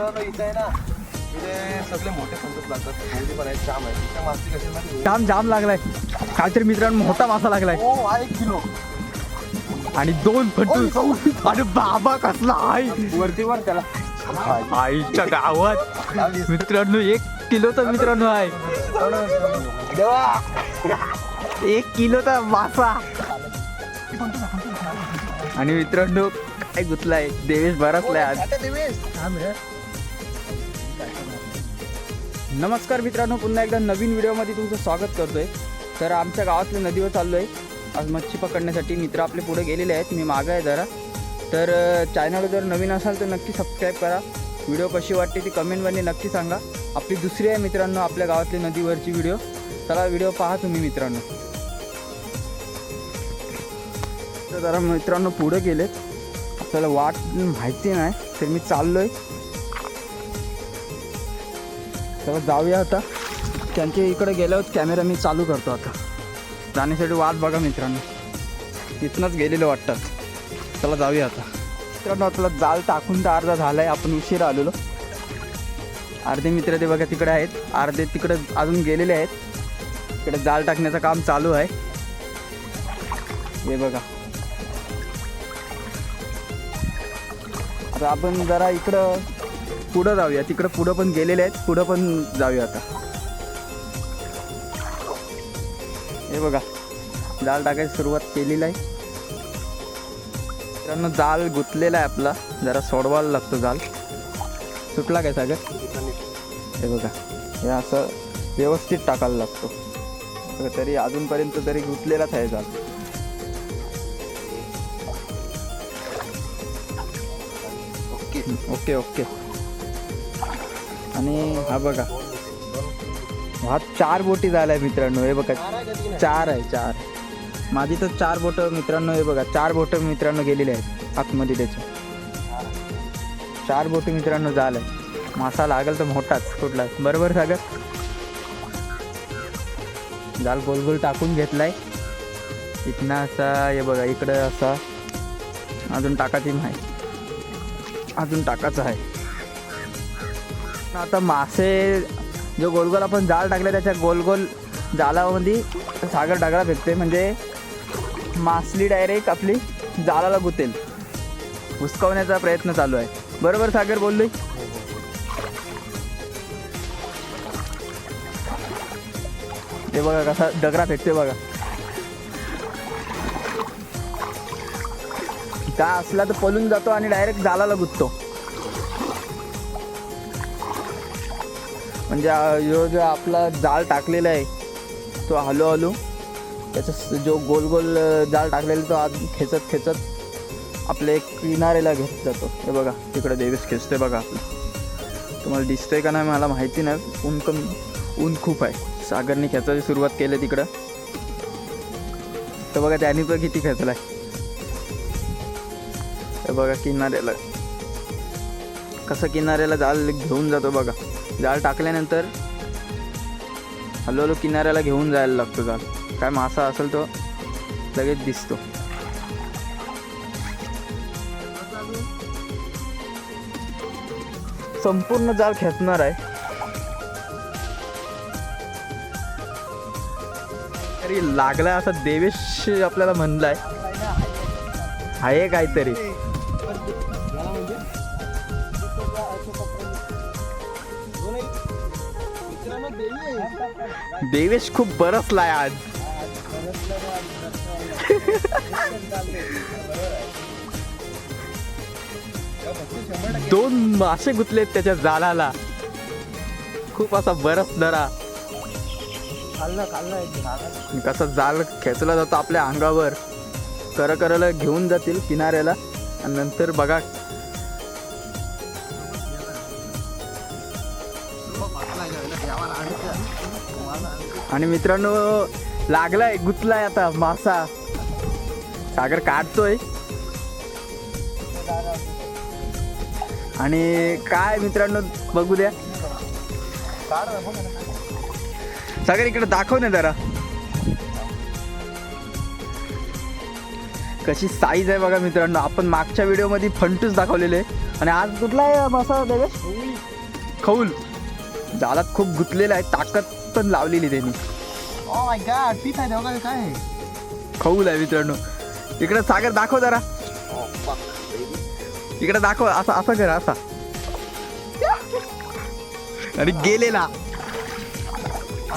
मित्रांनो इथे आहे ना. इथे सगळे मोठे संतोष लागतात. मोठी पण आहेत जाम आहे. त्या मासली कशी माहिती जाम जाम लागलाय. काहीतरी मित्रांनो मोठा मासा लागलाय. हो हा एक किलो. आणि दोन फट्टू अरे बाबा कसला आहे वरती वर त्याला. आईच्या गावात. मित्रांनो एक किलोचा मित्रांनो आहे. देवा. एक किलोचा मासा. आणि मित्रांनो काय गुतलाय? देवेश बरसलाय आज. नमस्कार मित्रांनो पुन्हा एकदा नवीन व्हिडिओमध्ये तुमचं स्वागत करतोय. तर आमच्या गावातल्या नदीवर चाललो आहे आज मच्छी पकडण्यासाठी मित्र आपले पुढे गेलेले आहेत. मी मागं आहे जरा. तर चॅनल जर नवीन असाल तर नक्की सबस्क्राईब करा. व्हिडिओ कशी वाटते ती कमेंटमध्ये नक्की सांगा. आपली दुसरी आहे मित्रांनो आपल्या गावातली नदीवरची व्हिडिओ. चला व्हिडिओ पहा तुम्ही मित्रांनो. तर जरा मित्रांनो पुढे गेलेत आपल्याला वाट माहिती नाही तर मी चाललो आहे चला जाऊया आता. त्यांच्या इकडे गेल्यावर कॅमेरा मी चालू करतो आता. जाण्यासाठी वाट बघा मित्रांनो. इथनंच गेलेलं वाटतात चला जाऊया आता. मित्रांनो आपला जाल टाकून तर अर्धा झाला आहे आपण उशीर आलेलो. अर्धे मित्र ते बघा तिकडे आहेत. अर्धे तिकडे अजून गेलेले आहेत. इकडे जाल टाकण्याचं काम चालू आहे. हे बघा. आता आपण जरा इकडं पुढं जाऊया. तिकडं पुढं पण गेलेले आहेत पुढं पण जाऊया आता. हे बघा जाल टाकायची सुरुवात केलेली आहे. मित्रांनो जाल गुंतलेला आहे आपला. जरा सोडवायला लागतो जाल सुटला काय सागर? हे बघा हे असं व्यवस्थित टाकायला लागतो. तरी अजूनपर्यंत तरी गुंतलेलाच आहे जाल ओके. Okay okay. आणि हा बघा. हा चार बोटी झाल्या मित्रांनो हे बघा. चार आहे चार. माझी तर चार बोट मित्रांनो हे बघा. चार बोट मित्रांनो गेलेले आहेत आतमध्ये त्याची. चार बोटी मित्रांनो झालाय. मासा लागेल तर मोठाच कुठलाच बरोबर सागर? जाल गोल गोल टाकून घेतलाय. इथनं असा हे बघा इकडं असा. अजून टाकायची माहिती अजून टाकायचं आहे. आता मासे जो गोल गोल आपण जाळ टाकले त्याच्या गोल गोल जालामध्ये सागर डागळा फेकते म्हणजे मासली डायरेक्ट आपली जाळाला गुतेल. हुसकावण्याचा प्रयत्न चालू आहे. बरोबर सागर बोललोय? ते बघा कसा डगरा फेकते बघा. का असला तर पळून जातो आणि डायरेक्ट जालाला गुततो. म्हणजे जो जो आपला जाळ टाकलेला आहे तो हलो त्याचा जो गोल गोल जाळ टाकलेला तो आज खेचत खेचत आपल्या एक किनारेला घेत जातो. हे बघा तिकडे देवीस खेचते बघा आपलं. तुम्हाला दिसतंय का नाही मला माहिती नाही. ऊन कमी ऊन खूप आहे. सागरने खेचायची सुरुवात केली तिकडं. तर बघा त्याने पण किती खेचला आहे बघा किनाऱ्याला. कसं किनाऱ्याला जाळ घेऊन जातो बघा. जाळ टाकल्यानंतर हळूहळू किनाऱ्याला घेऊन जायला लागतो जाळ. काय मासा असेल तो लगेच दिसतो. संपूर्ण जाळ खेचणार आहे. तरी लागलाय असा देवेश आपल्याला म्हणलाय. आहे काहीतरी. देवेश खूप बरसलाय आज. दोन मासे गुतलेत त्याच्या जालाला. खूप असा बरस दरा कसा जाल खेचला जातो आपल्या अंगावर. कर घेऊन जातील किनाऱ्याला. आणि नंतर बघा आणि मित्रांनो लागलाय गुतलाय आता मासा. सागर काढतोय. आणि काय मित्रांनो बघू द्या. सागर इकडे दाखव ना जरा. कशी साईज आहे बघा मित्रांनो. आपण मागच्या व्हिडिओमध्ये फंटूस दाखवलेले. आणि आज कुठला आहे मसा खौल. जालात खूप गुतलेला आहे ताकद पण लावलेली त्यांनी. ओ माय गॉड पीठ आहे तेव्हा काय आहे? खौल आहे मित्रांनो. इकडे सागर दाखव जरा. Oh. इकडे दाखव असा असा कर असा. आणि गेलेला.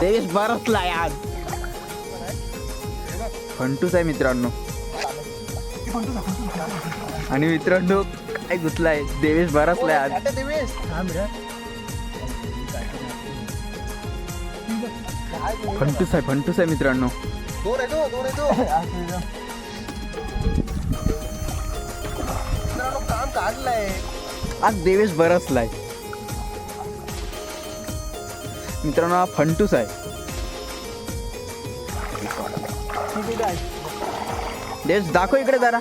देवेश बरसला आज फंटूस आहे मित्रांनो. आणि मित्रांनो काय गुतलाय? देवेश बरसलाय आज आता देवेश. फंटूस आहे फंटूस आहे मित्रांनो. काम काढलंय आज देवेश बरसलाय. मित्रांनो हा फंटूस आहे. देश दाखव इकडे जरा.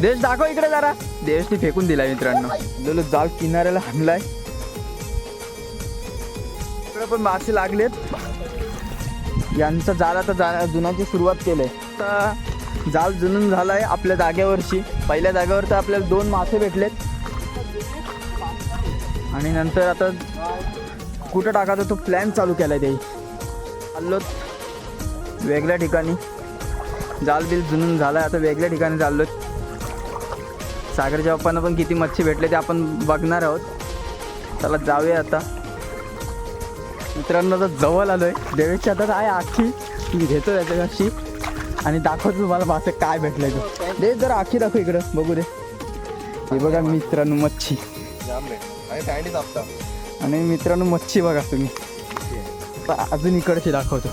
देश दाखव इकडे जरा. देशने फेकून दिलाय मित्रांनो. लोलो जाल किनाऱ्याला हाणलाय. पण मासे लागलेत. यांचा जाल आता जा जुनाची सुरुवात आहे तर जाल जुनून झालाय आपल्या जागेवरची. पहिल्या जागेवर तर आपल्याला दोन मासे भेटलेत. आणि नंतर आता कुठं टाकायचा तो प्लॅन चालू केलाय ते. चाललो वेगळ्या ठिकाणी. जाल बिल जुनून झालाय. आता वेगळ्या ठिकाणी चाललो सागरच्या बाप्पांना पण किती मच्छी भेटले ते आपण बघणार आहोत. चला जाऊया आता. मित्रांनो तर जवळ आलोय. देवेशची आता आहे आखी. मी घेतो त्याच्याशी. आणि दाखवतो तुम्हाला मासे काय भेटले तो. दे जरा आखी दाखव इकडं. बघू दे. हे बघा मित्रांनो मच्छी. आणि मित्रांनो मच्छी बघा तुम्ही. अजून इकडचे दाखवतो.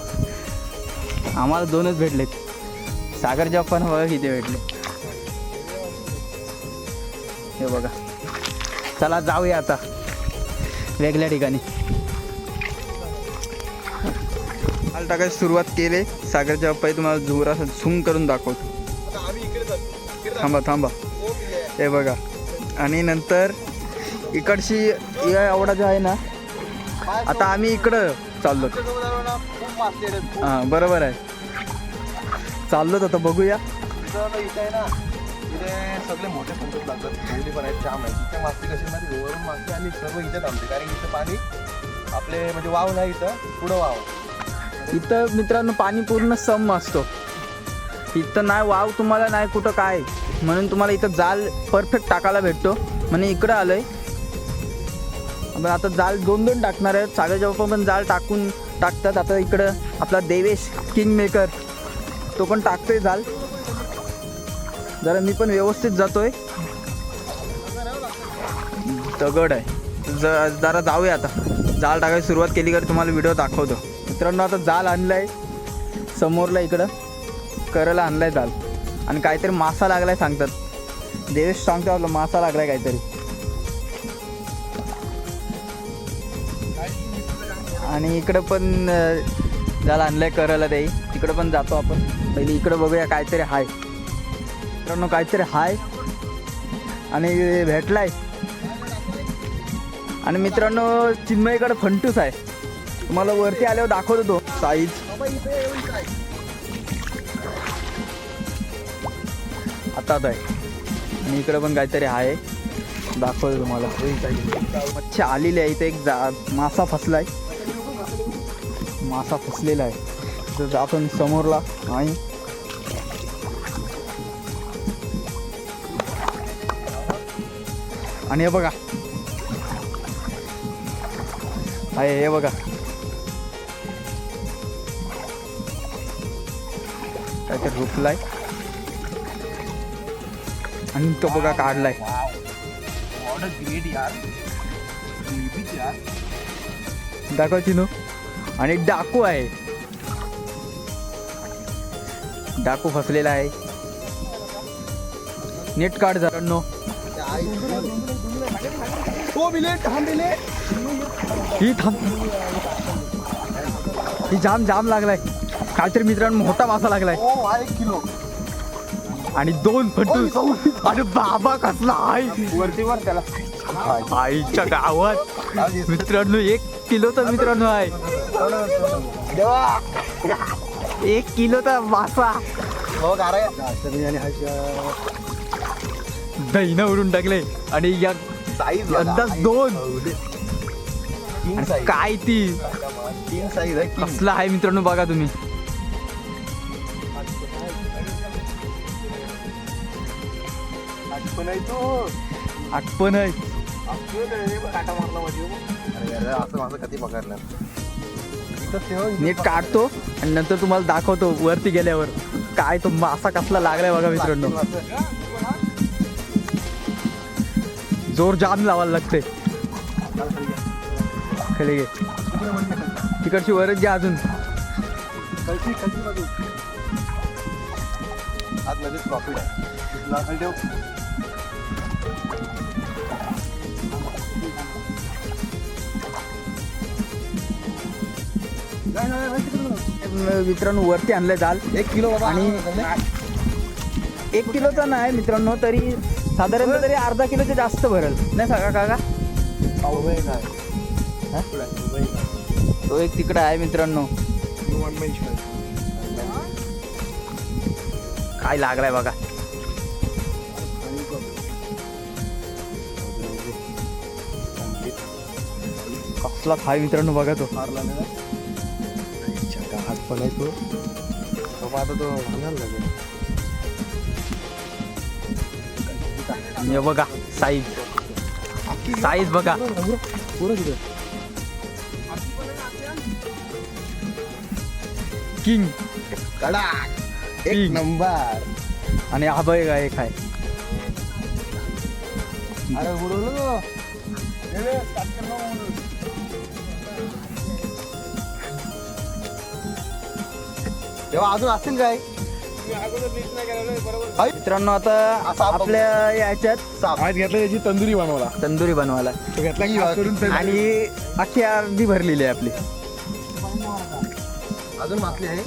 आम्हाला दोनच भेटलेत. सागर पण बघा किती भेटले. हे बघा. चला जाऊया आता. वेगळ्या ठिकाणी. माल टाकायची सुरुवात केली. सागरच्या बाप्पाई तुम्हाला जोर असं झूम करून दाखवतो. थांबा थांबा. हे बघा. आणि नंतर इकडची या एवढा जो आहे ना आता आम्ही इकडं चाललो. हां बरोबर आहे. चाललोच आता बघूया. ना सगळे मोठे लागतात. कोहली पण आहेत जाम कशी माहिती आणि सर्व इथे थांबते कारण पाणी आपले म्हणजे वाव नाही इथं पुढं वाव इथं मित्रांनो पाणी पूर्ण सम असतो. इथं नाही वाव तुम्हाला नाही कुठं काय. म्हणून तुम्हाला इथं जाल परफेक्ट टाकायला भेटतो. म्हणजे इकडं आलोय. आपण आता जाल दोन दोन टाकणार आहेत. सागरच्या बाप्पा पण जाल टाकून टाकतात. आता इकडं आपला देवेश किंग मेकर तो पण टाकतोय जाल. जरा मी पण व्यवस्थित जातोय. दगड आहे. ज जरा जाऊया आता. जाल टाकायला सुरुवात केली तर तुम्हाला व्हिडिओ दाखवतो. मित्रांनो आता जाल आणलाय. समोरला इकडं करायला आणलाय जाल. आणि काहीतरी मासा लागलाय सांगतात. देवेश सांगतो आपला मासा लागलाय काहीतरी. आणि इकडं पण अं, जाल आणलाय करायला ते. तिकडं पण जातो आपण. पहिले इकडं बघूया काहीतरी हाय. मित्रांनो काहीतरी हाय. आणि भेटलाय. आणि मित्रांनो चिन्मयकडे फंटूस आहे. तुम्हाला वरती आल्यावर दाखवतो तो. साईज आता आहे. मी इकडे पण काहीतरी आहे. दाखवतो तुम्हाला. मच्छी आलेली आहे इथे एक जा मासा फसलाय. मासा फसलेला आहे. तर आपण समोरला. आणि आणि हे बघा. आहे हे बघा. ते रुपलाय आणि तो बघा काढलाय. दाखव चिनू. आणि डाकू आहे. डाकू फसलेला आहे. नेट काढ थांब मिले ही थांब. ही जाम जाम लागलाय. काहीतरी मित्रांनो मोठा मासा लागलाय. हो एक किलो. आणि दोन फटूस अरे बाबा कसला आहे वरती वर त्याला. आईच्या गावात. मित्रांनो एक किलोचा मित्रांनो आहे. देवा. एक किलोचा मासा. हो दहीनं उडून टाकले. आणि या साईज अंदाज दोन. काय ती? तीन साईज. कसला आहे मित्रांनो बघा तुम्ही. पण आहे तो. आठपण आहे. काटा मारला मध्ये अरे यार, असं माझं कधी पकडलं नीट काढतो आणि नंतर तुम्हाला दाखवतो वरती गेल्यावर. काय तो मासा कसला लागलाय बघा मित्रांनो. जोर जाम लावायला लागते खाली घे. तिकडची वरच घ्या अजून. आज नदीत प्रॉफिट आहे. मित्रांनो वरती आणलंय जाल एक किलो बाबा. एक किलोचा नाही मित्रांनो तरी साधारणतः तरी अर्धा किलोचे जास्त भरल. नाही सांगा काका? तो एक तिकडे आहे मित्रांनो. काय लागलाय बघा. कसला खाय मित्रांनो बघा तो? तो. बाबा आता तो घालायला लागेल. बघा साईज साईज बघा. पुरं तिथं. किंग कडक. एक. नंबर. आणि हा बघ एक आहे. अरे उडवलं तेव्हा अजून असेल काय? आई, मित्रांनो आता आपल्या याच्यात. आज घेतला याची तंदुरी बनवला तंदुरी बनवायला. तो घेतला खास करून तंदुरी. आणि अख्खी अर्धी भरलेली आहे आपली. अजून मासली आहे.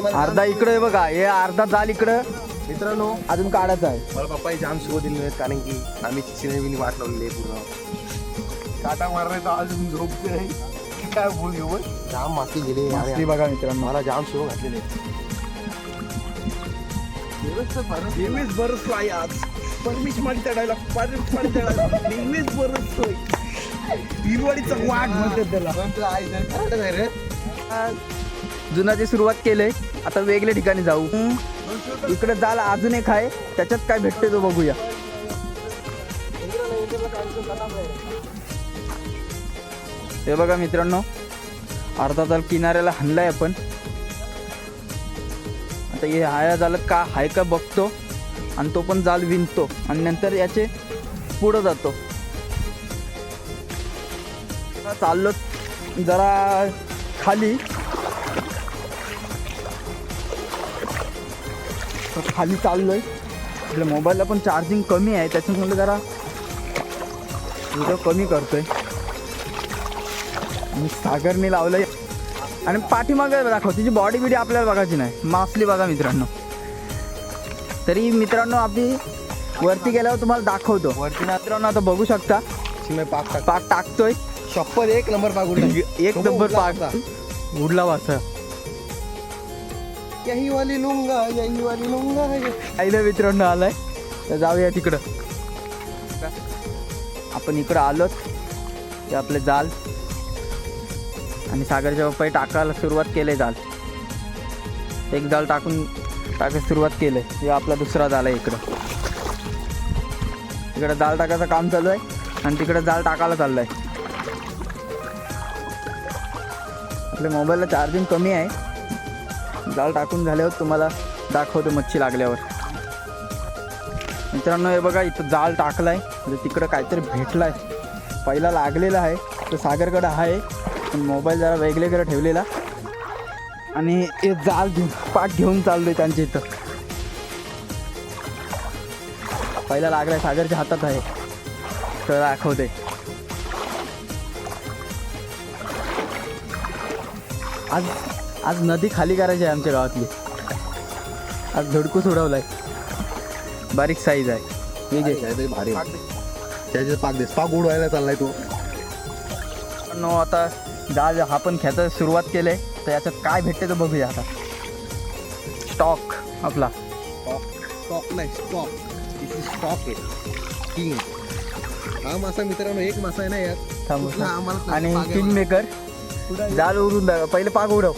मला अर्धा इकडे आहे बघा. हे अर्धा जाल इकडं. मित्रांनो अजून काढायचं आहे. मला पप्पाई जाम दिले आहेत कारण की आम्ही चिरविनी वाट लावलेली आहे पूर्ण. काटा मारण्याचा अजून झोपते. काय बोल घेऊ बघ. जाम मासली गेली. मासली बघा मित्रांनो. मला जाम सुरू घातलेले नेहमीच बरसलो आहे आज. परमिश माडी चढायला परमिश माडी चढायला. नेहमीच बरसतोय हिरवाडीचा वाघ म्हणतात त्याला. जुनाची सुरुवात केलंय आता वेगळ्या ठिकाणी जाऊ. इकडे जाल अजून एक आहे त्याच्यात काय भेटते तो बघूया. हे बघा मित्रांनो अर्धा जाल किनाऱ्याला हणलाय आपण. आता हे हाया झालं का हाय का बघतो आणि तो पण जाल विणतो आणि नंतर याचे पुढं जातो. चाललो जरा खाली. खाली चाललोय. आपल्या मोबाईलला पण चार्जिंग कमी आहे त्याच्यामुळे जरा व्हिडिओ कमी करतोय. आणि सागरने लावलंय. आणि पाठीमागे दाखव तिची बॉडी बिडी आपल्याला बघायची नाही. मासली बघा मित्रांनो. तरी मित्रांनो आपली वरती गेल्यावर तुम्हाला दाखवतो. वरती मित्रांनो आता बघू शकता. पाक पाक टाकतोय. शप्पथ एक नंबर पाक उडला. एक नंबर पाक. उडला वाचा यही वाली लुंगा यही वाली लुंगा. आईला मित्रांनो आलाय. तर जाऊया तिकडं. आपण इकडं आलोत. ते आपले जाल. आणि सागरच्या पप्पाही टाकायला सुरुवात केले जाल एक जाल टाकून टाकायला सुरुवात केलंय हे आपला दुसरा जाल आहे इकडं. इकडं जाल टाकायचं काम चालू आहे आणि तिकडं जाल टाकायला चाललं आहे. आपल्या मोबाईलला चार्जिंग कमी आहे. जाळ टाकून झाल्यावर तुम्हाला दाखवतो मच्छी लागल्यावर. मित्रांनो हे बघा इथं जाळ टाकलाय. म्हणजे तिकडं काहीतरी भेटलाय. पहिला लागलेला आहे. तर सागरकडं आहे. पण मोबाईल जरा वेगळीकडे ठेवलेला. आणि हे जाल घेऊन पाठ घेऊन चाललोय त्यांच्या इथं. पहिला लागलाय सागरच्या हातात आहे. तर दाखवते. आज आज नदी खाली करायची आहे आमच्या गावातली. आज झडकूस उडवलाय बारीक साईज आहे. काहीतरी भारी त्याचे पाक देस पाक उडवायला चाललाय तो. नो आता जाल हा पण सुरुवात केली आहे तर याच्यात काय भेटते तर बघूया आता. स्टॉक आपला. स्टॉक नाही स्टॉक दिस इज स्टॉक आहे. किंग हा मासा मित्रांनो एक मासा आहे ना यात. थांबू आणि पाग किंग. मेकर जाल उडून दा पहिले पाक उडव.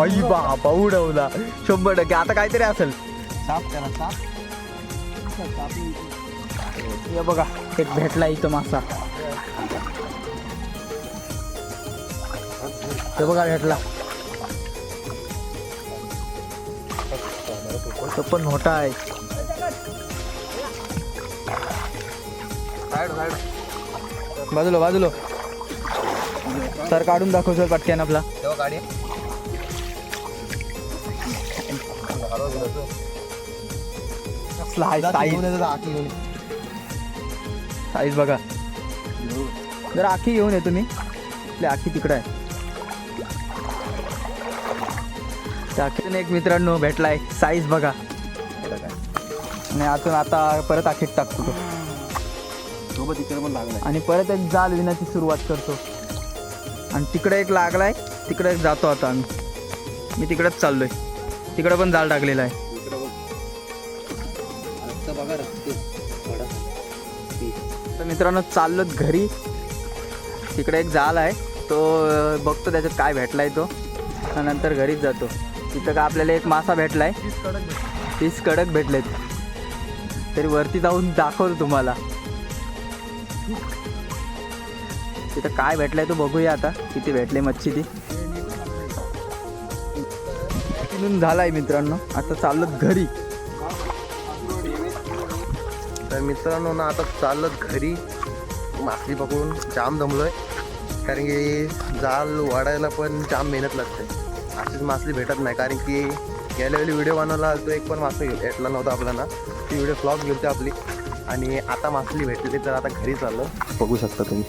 आई बापा उडवला. शंभर टक्के. आता काहीतरी असेल. साफ करा साफ. हे बघा एक भेटला इथं मासा. हे बघा भेटला तो पण मोठा आहे. बाजूलो बाजूलो. सर काढून दाखव सर पटक्यान आपला. साईज आखी घेऊन ये. बघा. जरा आखी घेऊन ये तुम्ही. आपली आखी तिकडे आहे. आखीतून एक मित्रांनो भेटलाय. साईज बघा. आणि आतून आता परत आखीत टाकतो तो. सोबत इकडे पण लागलाय. आणि परत एक जाल विण्याची सुरुवात करतो. आणि तिकडे एक लागलाय. तिकडे एक जातो आता आम्ही. मी तिकडेच चाललोय. तिकडे पण जाल टाकलेला आहे. तर मित्रांनो चाललो घरी. तिकडे एक जाल आहे. तो बघतो त्याच्यात काय भेटलाय तो. आणि नंतर घरीच जातो. तिथं का आपल्याला एक मासा भेटलाय? तीस कडक भेटलेत. तरी वरती जाऊन दाखवतो तुम्हाला. तिथं काय भेटलंय तो बघूया आता. किती भेटले मच्छी ती? तिथून झालाय मित्रांनो. आता चाललो घरी. तर मित्रांनो ना आता चालत घरी. मासली पकडून जाम जमलोय. कारण की जाल वाढायला पण जाम मेहनत लागते. अशीच मासली भेटत नाही. कारण की गेल्या वेळी व्हिडिओ बनवला तो एक पण मासा भेटला नव्हता आपल्याला. ती व्हिडिओ फ्लॉग गेलते आपली. आणि आता मासली भेटली तर आता घरी चाललो. बघू शकता तुम्ही.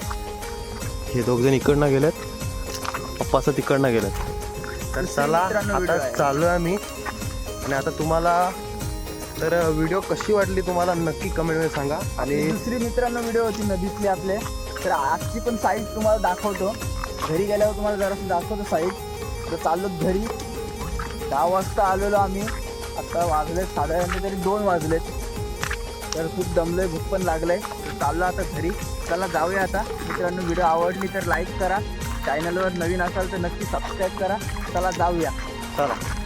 हे दोघ जण इकडनं गेलेत. पप्पा असं तिकडनं गेलेत. तर चला आता. चालू आहे आम्ही आणि आता तुम्हाला तर व्हिडिओ कशी वाटली तुम्हाला नक्की कमेंटमध्ये सांगा. आणि दुसरी मित्रांनो व्हिडिओ होती नदीतली आपले. तर आजची पण साईज तुम्हाला दाखवतो. घरी गेल्यावर तुम्हाला जरासं दाखवतो साईज तर चाललो घरी. दहा वाजता आलेलो आम्ही. आता वाजले साधारण तरी दोन वाजलेत. तर खूप दमलोय भूक पण लागलंय. तर चाललो आता घरी. चला जाऊया आता. मित्रांनो व्हिडिओ आवडली तर लाईक करा. चॅनलवर नवीन असाल तर नक्की सबस्क्राईब करा. चला जाऊया. चला.